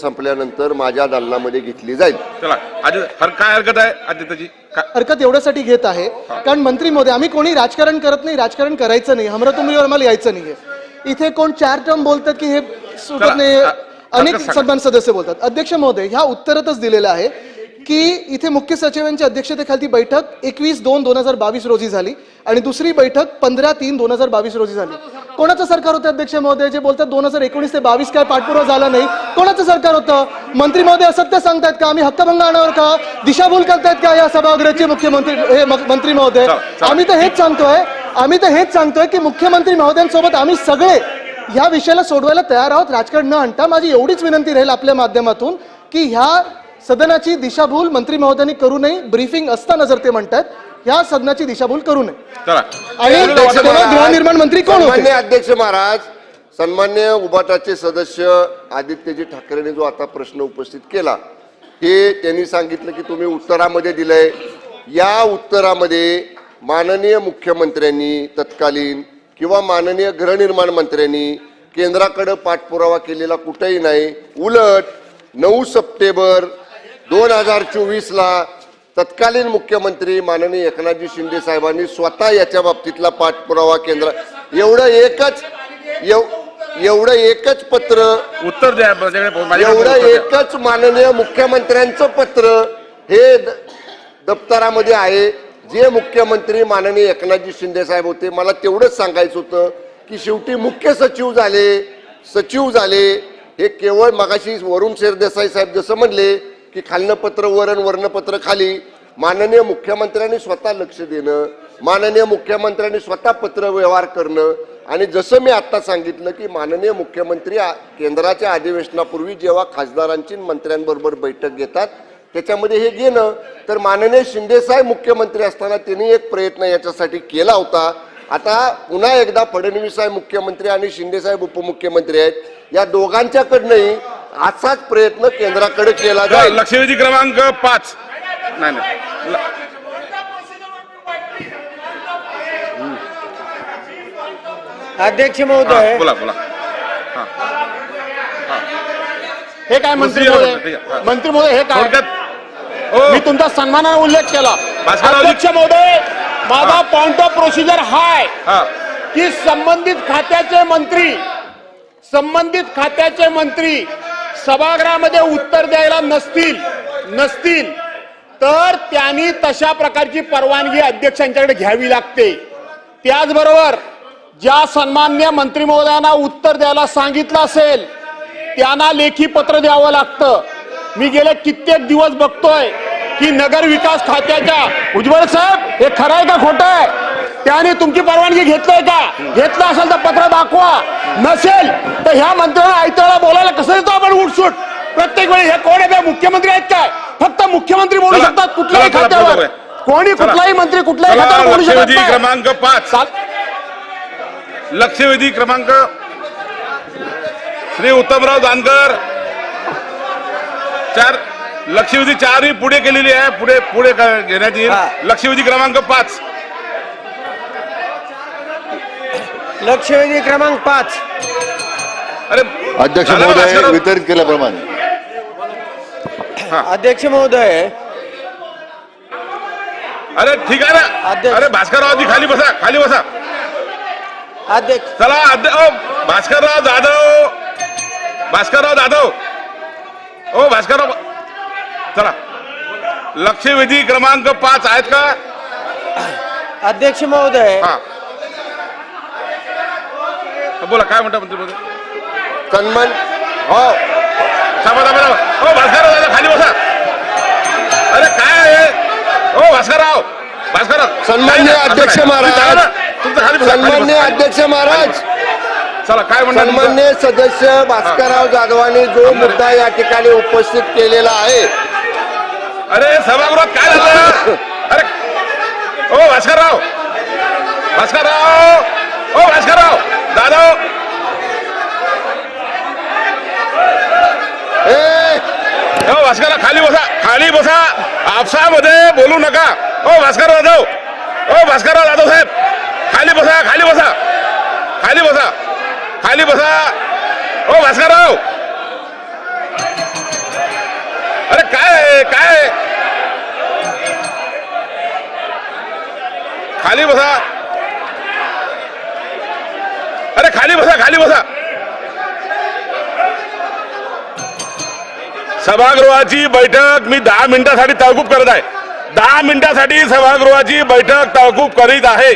संपल्यानंतर माझ्या दालनामध्ये घेतली जाईल. चला आज हर काय हरकत आहे आदित्यजी? काय हरकत एवढ्यासाठी घेत आहे कारण मंत्री महोदय आम्ही कोणी राजकारण करत नाही राजकारण करायचं नाही. हमरातुमरीवर आम्हाला यायचं नाहीये. इथे कोण चार टर्म बोलतात की हे सुटत चला, नाही अनेक हरकत सांगा. सन्मान सदस्य बोलतात. अध्यक्ष महोदय ह्या उत्तरातच दिलेलं आहे की इथे मुख्य सचिवांच्या अध्यक्षतेखाली बैठक एकवीस दोन दोन हजार बावीस रोजी झाली आणि दुसरी बैठक पंधरा तीन दोन हजार बावीस रोजी झाली. कोणाचं सरकार होतं अध्यक्ष महोदय? जे बोलतात दोन हजार एकोणीस ते बावीस काय पाठपुरावा झाला नाही कोणाचं सरकार होतं? मंत्री महोदय असत्य सांगतायत का? आम्ही हक्कभंग आणणार का? दिशाभूल करतायत का या सभागृहाचे मुख्यमंत्री हे मंत्री महोदय. आम्ही तर हेच सांगतोय आम्ही तर हेच सांगतोय की मुख्यमंत्री महोदयांसोबत आम्ही सगळे ह्या विषयाला सोडवायला तयार आहोत. राजकारण न आणता माझी एवढीच विनंती राहील आपल्या माध्यमातून की ह्या सदनाची दिशाभूल मंत्री महोदयांनी करू नये. ब्रीफिंग असताना जर ते म्हणतात ह्या सदनाची दिशाभूल करू नये. आणि गृहनिर्माण मंत्री कोण होते? अध्यक्ष महाराज सन्मान्य उबाटाचे सदस्य आदित्यजी ठाकरेने जो आता प्रश्न उपस्थित केला हे त्यांनी सांगितलं की तुम्ही उत्तरामध्ये दिलंय. या उत्तरामध्ये माननीय मुख्यमंत्र्यांनी तत्कालीन किंवा माननीय गृहनिर्माण मंत्र्यांनी केंद्राकडे पाठपुरावा केलेला कुठेही नाही. उलट नऊ सप्टेंबर दोन हजार चोवीसला तत्कालीन मुख्यमंत्री माननीय एकनाथजी शिंदे साहेबांनी स्वतः याच्या बाबतीतला पाठपुरावा केंद्र एवढं एकच एव- एवढं एकच पत्र उत्तर द्या एवढं. एकच माननीय मुख्यमंत्र्यांचं पत्र हे द- दप्तरामध्ये आहे जे मुख्यमंत्री माननीय एकनाथजी शिंदे साहेब होते मला तेवढंच सांगायचं होतं की शेवटी मुख्य सचिव झाले सचिव झाले हे केवळ मगाशी वरुण शेरदेसाई साहेब जसं म्हणले की खालनं पत्र वरण वर्णपत्र खाली. माननीय मुख्यमंत्र्यांनी स्वतः लक्ष देणं माननीय मुख्यमंत्र्यांनी स्वतः पत्र व्यवहार करणं आणि जसं मी आत्ता सांगितलं की माननीय मुख्यमंत्री केंद्राच्या अधिवेशनापूर्वी जेव्हा खासदारांची मंत्र्यांबरोबर बैठक घेतात त्याच्यामध्ये हे घेणं तर माननीय शिंदेसाहेब मुख्यमंत्री असताना त्यांनी एक प्रयत्न याच्यासाठी केला होता. आता पुन्हा एकदा फडणवीस साहेब मुख्यमंत्री आणि शिंदेसाहेब उपमुख्यमंत्री आहेत. या दोघांच्याकडनंही असाच प्रयत्न केंद्राकडे केला चला, जाईल. लक्षवेधी क्रमांक पाच. नाही अध्यक्ष हा, महोदय बोला बोला. हे. काय मंत्री महोदय. मंत्री महोदय हे काय? हो. मी तुमचा सन्मानाने उल्लेख केला. अध्यक्ष महोदय माझा पॉइंट ऑफ प्रोसिजर हा आहे हा. की संबंधित खात्याचे मंत्री संबंधित खात्याचे मंत्री सभागृहामध्ये उत्तर द्यायला नसतील नसतील तर त्यांनी तशा प्रकारची परवानगी अध्यक्षांच्याकडे घ्यावी लागते. त्याचबरोबर ज्या सन्मान्य मंत्री महोदयांना उत्तर द्यायला सांगितलं असेल त्यांना लेखी पत्र द्यावं लागतं. मी गेले कित्येक दिवस बघतोय की नगर विकास खात्याच्या उज्ज्वल साहेब हे खरं आहे का खोटं आहे? त्याने तुमची परवानगी घेतलंय का? घेतलं असेल तर पत्र दाखवा. नसेल तर ह्या मंत्र्यांना आयत्याला बोलायला कसं देतो आपण उठसूट? प्रत्येक वेळी हे कोण आहे? मुख्यमंत्री आहेत काय? फक्त मुख्यमंत्री बोलू शकतात कुठल्याही खात्यावर. कोणी. कुठलाही मंत्री कुठल्याही खात्यावर बोलू शकत लक्षवेधी नाही. क्रमांक पाच. लक्षवेधी क्रमांक. श्री उत्तमराव जानकर चार. लक्षवेधी चारही पुढे केलेली आहे. पुढे पुढे घेण्यात. येईल? लक्षवेधी क्रमांक पाच. लक्षवेधी क्रमांक पाच. अरे अध्यक्ष महोदय? वितरित केल्याप्रमाणे. अध्यक्ष महोदय. अरे ठीक आहे ना. अध्यक्ष. अरे भास्कररावजी खाली बसा खाली बसा. अध्यक्ष चला अध्य- ओ, भास्करराव जाधव. भास्करराव जाधव. ओ भास्करराव चला. लक्षवेधी क्रमांक पाच आहेत का? अध्यक्ष महोदय. हा. बोला काय म्हणता मंत्री महोदय? सन्मान हो. थांबा थांबा थांबा. ओ भास्करराव दादा खाली बसा. अरे काय आहे? ओ भास्करराव. भास्करराव. सन्मान्य अध्यक्ष. महाराज. तुमचं खाली बसा, खाली बसा, सन्मान्य बसा. अध्यक्ष महाराज. चला काय म्हणता तुमचं? सन्मान्य सदस्य भास्करराव जाधवांनी जो मुद्दा या ठिकाणी उपस्थित केलेला आहे अरे सभागृहात काय झालं? अरे ओ भास्करराव. भास्करराव. ओ भास्करराव. दादा. ए ओ भास्करराव खाली बसा खाली बसा. आपसामध्ये बोलू नका. ओ भास्कर जाधव. ओ भास्करराव जाधव साहेब. खाली बसा खाली बसा. खाली बसा. खाली बसा. ओ भास्करराव. आहे काय? खाली बसा. अरे खाली बसा खाली बसा. सभागृहाची बैठक मी दहा मिनिटासाठी तहकूब करत आहे. दहा मिनिटासाठी सभागृहाची बैठक तहकूब करीत आहे.